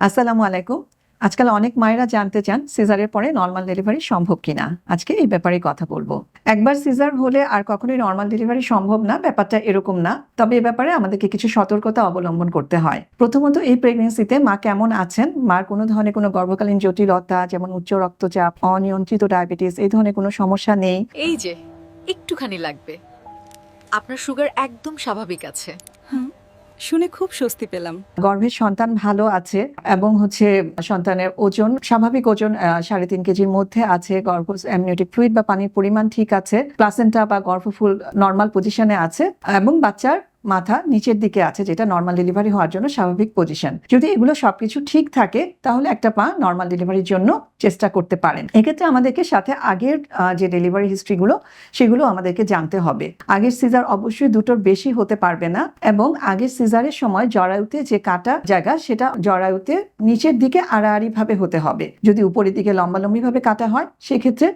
আসসালামু আলাইকুম। আজকাল অনেক মায়েরা জানতে চান সিজারের পরে নর্মাল ডেলিভারি সম্ভব কিনা। আজকে এই ব্যাপারে কথা বলব। একবার সিজার হলে আর কখনোই নর্মাল ডেলিভারি সম্ভব না, ব্যাপারটা এরকম না। তবে এ ব্যাপারে আমাদেরকে কিছু সতর্কতা অবলম্বন করতে হয়। প্রথমত এই প্রেগনেন্সিতে মা কেমন আছেন? মার কোনো ধরনের কোনো গর্ভকালীন জটিলতা, যেমন উচ্চ রক্তচাপ, অনিয়ন্ত্রিত ডায়াবেটিস এই ধরনের কোনো সমস্যা নেই? এই যে, একটুখানি লাগবে। আপনার সুগার একদম স্বাভাবিক আছে। শুনে খুব স্বস্তি পেলাম। গর্ভের সন্তান ভালো আছে এবং হচ্ছে সন্তানের ওজন, স্বাভাবিক ওজন সাড়ে তিন কেজির মধ্যে আছে গর্ভ অ্যামনিওটিক ফ্লুইড বা পানির পরিমাণ ঠিক আছে প্লাসেন্টা বা গর্ভফুল নর্মাল পজিশনে আছে এবং বাচ্চার মাথা নিচের দিকে আছে, যেটা নর্মাল ডেলিভারি হওয়ার জন্য স্বাভাবিক পজিশন যদি এগুলো সবকিছু ঠিক থাকে, তাহলে একটা পা নর্মাল ডেলিভারির জন্য চেষ্টা করতে পারেন। এক্ষেত্রে আমাদেরকে সাথে আগের যে ডেলিভারি হিস্ট্রিগুলো সেগুলো আমাদেরকে জানতে হবে। আগের সিজার অবশ্যই দুটোর বেশি হতে পারবে না এবং আগের সিজারের সময় জরায়ুতে যে কাটা জায়গা, সেটা জরায়ুতে নিচের দিকে আড়াআড়ি ভাবে হতে হবে। যদি উপরের দিকে লম্বালম্বি ভাবে কাটা হয়, সেক্ষেত্রে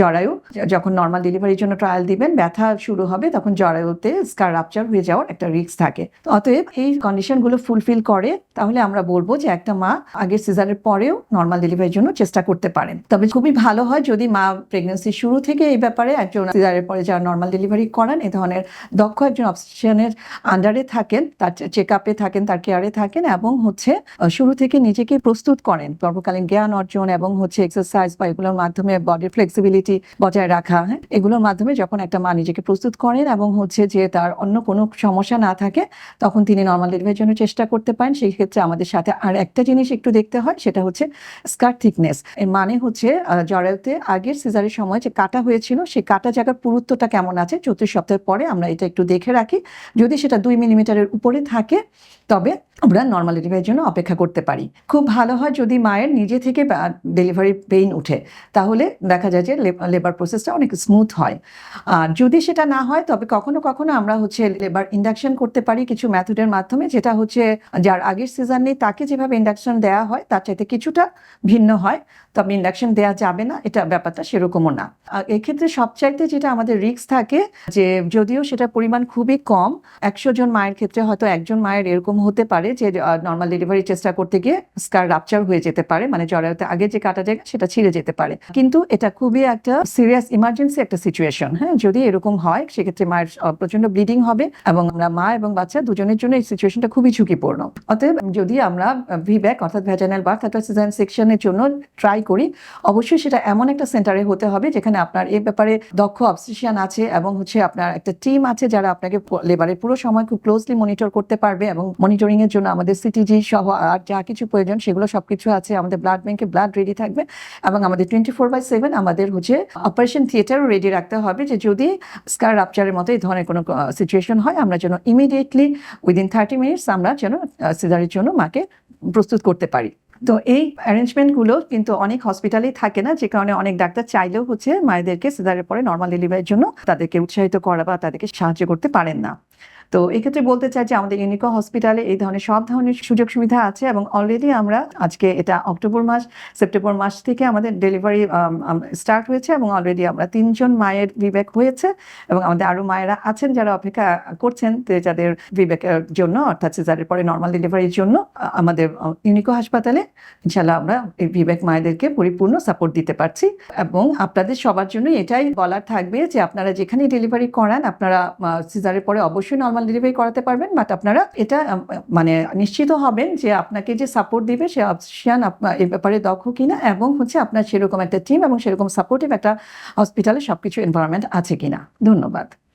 জরায়ু, যখন নর্মাল ডেলিভারির জন্য ট্রায়াল দিবেন, ব্যথা শুরু হবে, তখন জরায়ুতে স্কার রাপচার হয়ে যাওয়ার একটা রিস্ক থাকে। তো অতএব এই কন্ডিশনগুলো ফুলফিল করে, তাহলে আমরা বলব যে একটা মা আগের সিজারের পরেও নর্মাল ডেলিভারির জন্য চেষ্টা করতে পারেন। তবে খুবই ভালো হয় যদি মা প্রেগনেন্সির শুরু থেকে এই ব্যাপারে একজন সিজারের পরে যারা নর্মাল ডেলিভারি করান, এ ধরনের দক্ষ একজন অপশনের আন্ডারে থাকেন, তার চেক আপে থাকেন, তার কেয়ারে থাকেন এবং হচ্ছে শুরু থেকে নিজেকে প্রস্তুত করেন। গর্ভকালীন জ্ঞান অর্জন এবং হচ্ছে এক্সারসাইজ বা এগুলোর মাধ্যমে বডির ফ্লেক্সিবিলিটি বজায় রাখা হ্যাঁ? এগুলোর মাধ্যমে যখন একটা মা নিজেকে প্রস্তুত করেন এবং হচ্ছে যে তার অন্য কোনো সমস্যা না থাকে, তখন তিনি নর্মাল ডেলিভারির জন্য চেষ্টা করতে পারেন। সেই ক্ষেত্রে আমাদের সাথে আর একটা জিনিস একটু দেখতে হয়, সেটা হচ্ছে স্কার থিকনেস এর মানে হচ্ছে জরায়ুতে আগের সিজারের সময় যে কাটা হয়েছিল, সেই কাটা জায়গার পুরুত্বটা কেমন আছে? চৌত্রিশ সপ্তাহের পরে আমরা এটা একটু দেখে রাখি। যদি সেটা দুই মিলিমিটারের উপরে থাকে, তবে আমরা নর্মাল ডেলিভারির জন্য অপেক্ষা করতে পারি। খুব ভালো হয় যদি মায়ের নিজে থেকে ডেলিভারি পেইন উঠে। তাহলে দেখা যায় যে লেবার প্রসেসটা অনেক স্মুথ হয়। আর যদি সেটা না হয়, তবে কখনো কখনো আমরা হচ্ছে লেবার ইন্ডাকশন করতে পারি কিছু মেথডের মাধ্যমে, যেটা হচ্ছে যার আগের সিজন নেই, তাকে যেভাবে ইন্ডাকশন দেওয়া হয়, তার চাইতে কিছুটা ভিন্ন হয়। তবে ইন্ডাকশন দেওয়া যাবে না, এটা ব্যাপারটা সেরকমও না। এক্ষেত্রে সবচাইতে যেটা আমাদের রিস্ক থাকে, যে যদিও সেটা পরিমাণ খুবই কম, একশো জন মায়ের ক্ষেত্রে হয়তো একজন মায়ের এরকম হতে পারে, যে নর্মাল ডেলিভারি চেষ্টা করতে গিয়ে স্কার রাপচার হয়ে যেতে পারে মানে জরায়ুতে আগে যে কাটা জায়গা সেটা ছিঁড়ে যেতে পারে। কিন্তু এটা খুবই একটা সিরিয়াস ইমার্জেন্সি একটা সিচুয়েশন হ্যাঁ? যদি এরকম হয়, সেক্ষেত্রে মায়ের প্রচণ্ড ব্লিডিং হবে এবং আমরা মা এবং বাচ্চা দুজনের জন্য এই সিচুয়েশনটা খুবই ঝুঁকিপূর্ণ। অতএব যদি আমরা ভিব্যাক অর্থাৎ ভ্যাজানাল বার্থ অর্থাৎ সিজান সেকশনের জন্য ট্রাই করি, অবশ্যই সেটা এমন একটা সেন্টারে হতে হবে যেখানে আপনার এই ব্যাপারে দক্ষ অবস্টিশিয়ান আছে এবং হচ্ছে আপনার একটা টিম আছে যারা আপনাকে লেবারের পুরো সময় খুব ক্লোজলি মনিটর করতে পারবে এবং মনিটরিং এর জন্য আমাদের সিটিজি সহ আর যা কিছু প্রয়োজন সেগুলো সবকিছু আছে। আমাদের ব্লাড ব্যাংকে ব্লাড রেডি থাকবে এবং আমাদের টোয়েন্টি ফোর বাই সেভেন আমাদের হচ্ছে অপারেশন থিয়েটারও রেডি রাখতে হবে যে যদি স্কার রাপচারের মতো এই ধরনের কোনো সিচুয়েশন হয়, আমরা যেন ইমিডিয়েটলি উইদিন থার্টি মিনিটস আমরা যেন সিজারের জন্য মাকে প্রস্তুত করতে পারি। তো এই অ্যারেঞ্জমেন্টগুলো কিন্তু অনেক হসপিটালেই থাকে না, যে কারণে অনেক ডাক্তার চাইলেও হচ্ছে মায়েদেরকে সিজারের পরে নর্মাল ডেলিভারির জন্য তাদেরকে উৎসাহিত করা বা তাদেরকে সাহায্য করতে পারেন না। তো এক্ষেত্রে বলতে চাই যে আমাদের ইউনিকো হসপিটালে এই ধরনের সব ধরনের সুযোগ সুবিধা আছে এবং অলরেডি আমরা আজকে এটা অক্টোবর মাস সেপ্টেম্বর মাস থেকে আমাদের ডেলিভারি স্টার্ট হয়েছে এবং অলরেডি আমরা তিনজন মায়ের বিবেক হয়েছে এবং আমাদের আরও মায়েরা আছেন যারা অপেক্ষা করছেন যাদের বিবেকের জন্য অর্থাৎ সিজারের পরে নর্মাল ডেলিভারির জন্য আমাদের ইউনিকো হাসপাতালে ইনশাল্লাহ আমরা এই বিবেক মায়েদেরকে পরিপূর্ণ সাপোর্ট দিতে পারছি এবং আপনাদের সবার জন্য এটাই বলার থাকবে যে আপনারা যেখানে ডেলিভারি করান, আপনারা সিজারের পরে অবশ্যই নর্মাল ডেলিভারি করাতে পারবেন বাট আপনারা এটা মানে নিশ্চিত হবেন যে আপনাকে যে সাপোর্ট দিবে সে অপশিয়ান আপনার এ ব্যাপারে দক্ষ কিনা এবং হচ্ছে আপনার সেরকম একটা টিম এবং সেরকম সাপোর্টিভ একটা হসপিটালে সবকিছু এনভায়রনমেন্ট আছে কিনা। ধন্যবাদ।